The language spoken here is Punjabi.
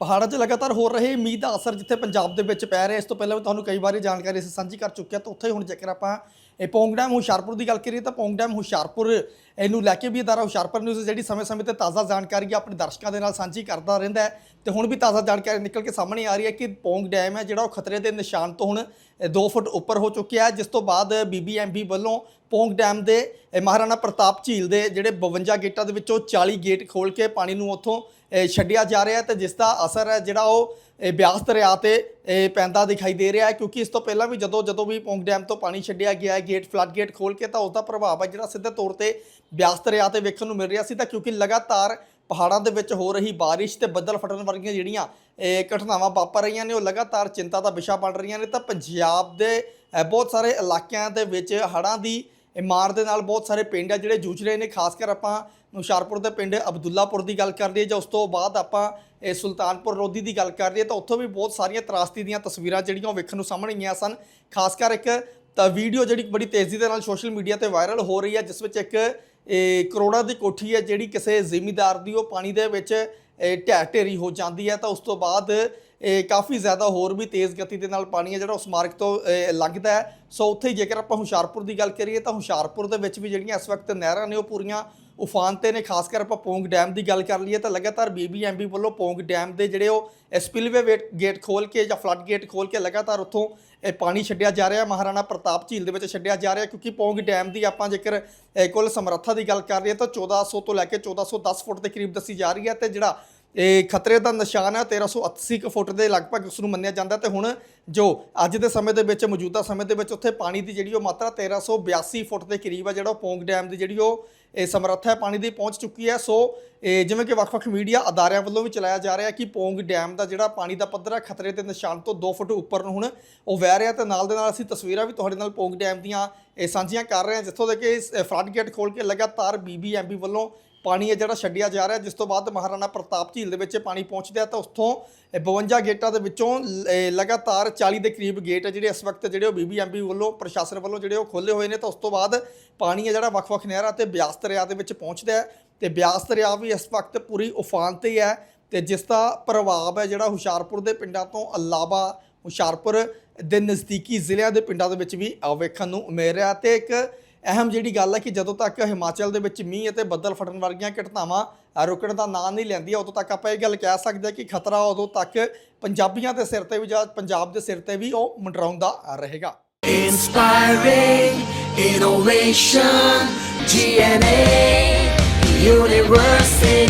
ਪਹਾੜਾਂ 'ਚ ਲਗਾਤਾਰ ਹੋ ਰਹੇ ਮੀਂਹ ਦਾ ਅਸਰ ਜਿੱਥੇ ਪੰਜਾਬ ਦੇ ਵਿੱਚ ਪੈ ਰਿਹਾ ਇਸ ਤੋਂ ਪਹਿਲਾਂ ਵੀ ਤੁਹਾਨੂੰ ਕਈ ਵਾਰੀ ਜਾਣਕਾਰੀ ਅਸੀਂ ਸਾਂਝੀ ਕਰ ਚੁੱਕੇ ਹਾਂ, ਤਾਂ ਉੱਥੇ ਹੁਣ ਜੇਕਰ ਆਪਾਂ ਇਹ ਪੌਂਗ ਡੈਮ ਹੁਸ਼ਿਆਰਪੁਰ ਦੀ ਗੱਲ ਕਰੀਏ ਤਾਂ ਪੌਂਗ ਡੈਮ ਹੁਸ਼ਿਆਰਪੁਰ ਇਹਨੂੰ ਲੈ ਕੇ ਵੀ ਅਦਾਰਾ ਹੁਸ਼ਿਆਰਪੁਰ ਨਿਊਜ਼ ਜਿਹੜੀ ਸਮੇਂ-ਸਮੇਂ ਤੇ ਤਾਜ਼ਾ ਜਾਣਕਾਰੀ ਆਪਣੇ ਦਰਸ਼ਕਾਂ ਦੇ ਨਾਲ ਸਾਂਝੀ ਕਰਦਾ ਰਹਿੰਦਾ ਹੈ। ਤੇ ਹੁਣ ਵੀ ਤਾਜ਼ਾ ਜਾਣਕਾਰੀ ਨਿਕਲ ਕੇ ਸਾਹਮਣੇ ਆ ਰਹੀ ਹੈ ਕਿ ਪੌਂਗ ਡੈਮ ਹੈ ਜਿਹੜਾ ਉਹ ਖਤਰੇ ਦੇ ਨਿਸ਼ਾਨ ਤੋਂ ਹੁਣ 2 ਫੁੱਟ ਉੱਪਰ ਹੋ ਚੁੱਕਿਆ ਹੈ, ਜਿਸ ਤੋਂ ਬਾਅਦ ਬੀਬੀਐਮਬੀ ਵੱਲੋਂ ਪੌਂਗ ਡੈਮ ਦੇ ਮਹਾਰਾਣਾ ਪ੍ਰਤਾਪ ਝੀਲ ਦੇ ਜਿਹੜੇ 52 ਗੇਟਾਂ ਦੇ ਵਿੱਚੋਂ 40 ਗੇਟ ਖੋਲ ਕੇ ਪਾਣੀ ਨੂੰ ਉੱਥੋਂ ਛੱਡਿਆ ਜਾ ਰਿਹਾ ਹੈ ਤੇ ਜਿਸ ਦਾ ਅਸਰ ਹੈ ਜਿਹੜਾ ਉਹ ਬਿਆਸ ਦਰਿਆ ਤੇ ਪੈਂਦਾ ਦਿਖਾਈ ਦੇ ਰਿਹਾ ਹੈ ਕਿਉਂਕਿ ਇਸ ਤੋਂ ਪਹਿਲਾਂ ਵੀ ਜਦੋਂ ਜਦੋਂ ਵੀ ਪੌਂਗ ਡੈਮ ਤੋਂ ਪਾਣੀ ਛੱਡਿਆ ਗਿਆ ਹੈ, ਗੇਟ ਫਲੱਡ ਗੇਟ ਖੋਲ ਕੇ ਤਾਂ ਉਸ ਦਾ ਪ੍ਰਭਾਵ ਹੈ ਜਿਹੜਾ ਸਿੱਧੇ ਤੌਰ ਤੇ ਬਿਆਸ ਦਰਿਆ ਤੇ ਵੇਖਣ ਨੂੰ ਮਿਲ ਰਿਹਾ ਸੀ ਤਾਂ ਕਿਉਂਕਿ ਲਗਾਤਾਰ ਪਹਾੜਾਂ ਦੇ ਵਿੱਚ ਹੋ ਰਹੀ ਬਾਰਿਸ਼ ਤੇ ਬੱਦਲ ਫਟਣ ਵਰਗੀਆਂ ਜਿਹੜੀਆਂ ਘਟਨਾਵਾਂ ਵਾਪਰ ਰਹੀਆਂ ਨੇ, ਉਹ ਲਗਾਤਾਰ ਚਿੰਤਾ ਦਾ ਵਿਸ਼ਾ ਬਣ ਰਹੀਆਂ ਨੇ ਤਾਂ ਪੰਜਾਬ ਦੇ ਬਹੁਤ ਸਾਰੇ ਇਲਾਕਿਆਂ ਦੇ ਵਿੱਚ ਹੜ੍ਹਾਂ ਦੀ ਇਹ ਮਾਰ ਦੇ ਨਾਲ ਬਹੁਤ ਸਾਰੇ ਪਿੰਡ ਆ ਜਿਹੜੇ ਜੂਝ ਰਹੇ ਨੇ, ਖਾਸ ਕਰ ਆਪਾਂ ਹੁਸ਼ਿਆਰਪੁਰ ਦੇ ਪਿੰਡ ਅਬਦੁੱਲਾਪੁਰ ਦੀ ਗੱਲ ਕਰ ਲਈਏ ਜਾਂ ਉਸ ਤੋਂ ਬਾਅਦ ਆਪਾਂ, ਇਹ ਸੁਲਤਾਨਪੁਰ ਲੋਧੀ ਦੀ ਗੱਲ ਕਰ ਲਈਏ, ਤਾਂ ਉੱਥੋਂ ਵੀ ਬਹੁਤ ਸਾਰੀਆਂ ਤਰਾਸਦੀ ਦੀਆਂ ਤਸਵੀਰਾਂ ਜਿਹੜੀਆਂ ਉਹ ਵੇਖਣ ਨੂੰ ਸਾਹਮਣੇ ਆਈਆਂ ਸਨ। ਖਾਸ ਕਰ ਇੱਕ, ਤਾਂ ਵੀਡੀਓ ਜਿਹੜੀ ਬੜੀ ਤੇਜ਼ੀ ਦੇ ਨਾਲ ਸੋਸ਼ਲ ਮੀਡੀਆ ਤੇ ਵਾਇਰਲ ਹੋ ਰਹੀ ਹੈ ਜਿਸ ਵਿੱਚ ਇੱਕ ਕਰੋੜਾਂ ਦੀ ਕੋਠੀ ਹੈ ਜਿਹੜੀ ਕਿਸੇ ਜ਼ਿਮੀਦਾਰ ਦੀ ਉਹ ਪਾਣੀ ਦੇ ਵਿੱਚ, ਇਹ ਢਹਿ ਢੇਰੀ ਹੋ ਜਾਂਦੀ ਹੈ। ਤਾਂ ਉਸ ਤੋਂ ਬਾਅਦ ਕਾਫੀ ਜ਼ਿਆਦਾ ਹੋਰ ਵੀ ਤੇਜ਼ ਗਤੀ ਦੇ ਨਾਲ ਪਾਣੀ ਹੈ ਜਿਹੜਾ ਉਸ ਮਾਰਗ ਤੋਂ ਲੰਘਦਾ ਹੈ। ਸੋ ਉੱਥੇ ਜੇਕਰ ਆਪਾਂ ਹੁਸ਼ਿਆਰਪੁਰ ਦੀ ਗੱਲ ਕਰੀਏ ਤਾਂ ਹੁਸ਼ਿਆਰਪੁਰ ਦੇ ਵਿੱਚ ਵੀ ਜਿਹੜੀਆਂ ਇਸ ਵਕਤ ਨਹਿਰਾਂ ਨੇ ਉਹ ਪੂਰੀਆਂ ਉਫਾਨ ਤੇ ਨੇ। ਖਾਸ ਕਰ ਆਪਾਂ ਪੌਂਗ ਡੈਮ ਦੀ ਗੱਲ ਕਰ ਲਈਏ ਤਾਂ ਲਗਾਤਾਰ ਬੀਬੀਐਮਬੀ ਵੱਲੋਂ ਪੌਂਗ ਡੈਮ ਦੇ ਜਿਹੜੇ ਉਹ ਸਪਿਲਵੇ ਗੇਟ ਖੋਲ ਕੇ ਜਾਂ ਫਲੱਡ ਗੇਟ ਖੋਲ ਕੇ ਲਗਾਤਾਰ ਉੱਥੋਂ, ਇਹ ਪਾਣੀ ਛੱਡਿਆ ਜਾ ਰਿਹਾ। ਮਹਾਰਾਣਾ ਪ੍ਰਤਾਪ ਝੀਲ ਦੇ ਵਿੱਚ ਛੱਡਿਆ ਜਾ ਰਿਹਾ ਕਿਉਂਕਿ ਪੌਂਗ ਡੈਮ ਦੀ ਆਪਾਂ ਜੇਕਰ ਕੁੱਲ ਸਮਰੱਥਾ ਦੀ ਗੱਲ ਕਰ ਲਈਏ ਤਾਂ 1400 ਤੋਂ ਲੈ ਕੇ 1410 ਫੁੱਟ ਦੇ ਕਰੀਬ ਦੱਸੀ ਜਾ ਰਹੀ ਹੈ ਤੇ ਜਿਹੜਾ ਇਹ ਖਤਰੇ ਦਾ ਨਿਸ਼ਾਨ ਹੈ 1380 ਕੁ ਫੁੱਟ ਦੇ ਲਗਭਗ ਉਸ ਨੂੰ ਮੰਨਿਆ ਜਾਂਦਾ ਤੇ ਹੁਣ ਜੋ ਅੱਜ ਦੇ ਸਮੇਂ ਦੇ ਵਿੱਚ, ਮੌਜੂਦਾ ਸਮੇਂ ਦੇ ਵਿੱਚ ਉੱਥੇ ਪਾਣੀ ਦੀ ਜਿਹੜੀ ਉਹ ਮਾਤਰਾ 1382 ਫੁੱਟ ਦੇ ਕਰੀਬ ਹੈ ਜਿਹੜਾ ਉਹ ਪੌਂਗ ਡੈਮ ਦੀ ਜਿਹੜੀ ਉਹ, ਇਹ ਸਮਰੱਥਾ ਹੈ, ਪਾਣੀ ਦੀ ਪਹੁੰਚ ਚੁੱਕੀ ਹੈ। ਸੋ, ਇਹ ਜਿਵੇਂ ਕਿ ਵੱਖ-ਵੱਖ ਮੀਡੀਆ ਅਦਾਰਿਆਂ ਵੱਲੋਂ ਵੀ ਚਲਾਇਆ ਜਾ ਰਿਹਾ ਕਿ ਪੌਂਗ ਡੈਮ ਦਾ ਜਿਹੜਾ ਪਾਣੀ ਦਾ ਪੱਧਰ ਹੈ ਖਤਰੇ ਦੇ ਨਿਸ਼ਾਨ ਤੋਂ 2 ਫੁੱਟ ਉੱਪਰ ਨੂੰ ਹੁਣ ਉਹ ਵਹਿ ਰਿਹਾ ਤੇ ਨਾਲ ਦੇ ਨਾਲ ਅਸੀਂ ਤਸਵੀਰਾਂ ਵੀ ਤੁਹਾਡੇ ਨਾਲ ਪੌਂਗ ਡੈਮ ਦੀਆਂ, ਇਹ ਸਾਂਝੀਆਂ ਕਰ ਰਹੇ ਹਾਂ, ਜਿੱਥੋਂ ਦੇ ਕਿ ਫਲੱਡ ਗੇਟ ਖੋਲ ਕੇ ਲਗਾਤਾਰ ਬੀਬੀਐਮਬੀ ਵੱਲੋਂ ਪਾਣੀ ਹੈ ਜਿਹੜਾ ਛੱਡਿਆ ਜਾ ਰਿਹਾ, ਜਿਸ ਤੋਂ ਬਾਅਦ ਮਹਾਰਾਣਾ ਪ੍ਰਤਾਪ ਝੀਲ ਦੇ ਵਿੱਚ ਪਾਣੀ ਪਹੁੰਚਦਾ ਤਾਂ ਉੱਥੋਂ ਇਹ 52 ਗੇਟਾਂ ਦੇ ਵਿੱਚੋਂ ਲ- ਲਗਾਤਾਰ 40 ਦੇ ਕਰੀਬ ਗੇਟ ਹੈ ਜਿਹੜੇ ਇਸ ਵਕਤ ਜਿਹੜੇ ਉਹ ਬੀਬੀਐਮਬੀ ਵੱਲੋਂ, ਪ੍ਰਸ਼ਾਸਨ ਵੱਲੋਂ ਜਿਹੜੇ ਉਹ ਖੋਲੇ ਹੋਏ ਨੇ, ਤਾਂ ਉਸ ਤੋਂ ਬਾਅਦ ਪਾਣੀ ਹੈ ਜਿਹੜਾ ਵੱਖ-ਵੱਖ ਨਹਿਰਾਂ ਤੇ ਬਿਆਸ ਦਰਿਆ ਦੇ ਵਿੱਚ ਪਹੁੰਚਦਾ ਹੈ ਤੇ ਬਿਆਸ ਦਰਿਆ ਵੀ ਇਸ ਵਕਤ ਪੂਰੀ ਉਫਾਨ ਤੇ ਹੀ ਹੈ ਤੇ ਜਿਸ ਦਾ ਪ੍ਰਭਾਵ ਹੈ ਜਿਹੜਾ ਹੁਸ਼ਿਆਰਪੁਰ ਦੇ ਪਿੰਡਾਂ ਤੋਂ ਇਲਾਵਾ ਹੁਸ਼ਿਆਰਪੁਰ ਦੇ ਨਜ਼ਦੀਕੀ ਜ਼ਿਲ੍ਹਿਆਂ ਦੇ ਪਿੰਡਾਂ ਦੇ ਵਿੱਚ ਵੀ ਵੇਖਣ ਨੂੰ ਮਿਲ ਰਿਹਾ ਤੇ ਇੱਕ ਅਹਿਮ ਜਿਹੜੀ ਗੱਲ ਹੈ ਕਿ ਜਦੋਂ ਤੱਕ ਹਿਮਾਚਲ ਦੇ ਵਿੱਚ ਮੀਂਹ ਅਤੇ ਬੱਦਲ ਫਟਣ ਵਰਗੀਆਂ ਘਟਨਾਵਾਂ ਰੁਕਣ ਦਾ ਨਾਂ ਨਹੀਂ ਲੈਂਦੀਆਂ ਉਦੋਂ ਤੱਕ ਆਪਾਂ ਇਹ ਗੱਲ ਕਹਿ ਸਕਦੇ ਹਾਂ ਕਿ ਖਤਰਾ ਉਦੋਂ ਤੱਕ ਪੰਜਾਬੀਆਂ ਦੇ ਸਿਰ ਤੇ ਵੀ ਜਾਂ ਪੰਜਾਬ ਦੇ ਸਿਰ ਤੇ ਵੀ ਉਹ ਮੰਡਰਾਉਂਦਾ ਰਹੇਗਾ Inspiring innovation, GNA University.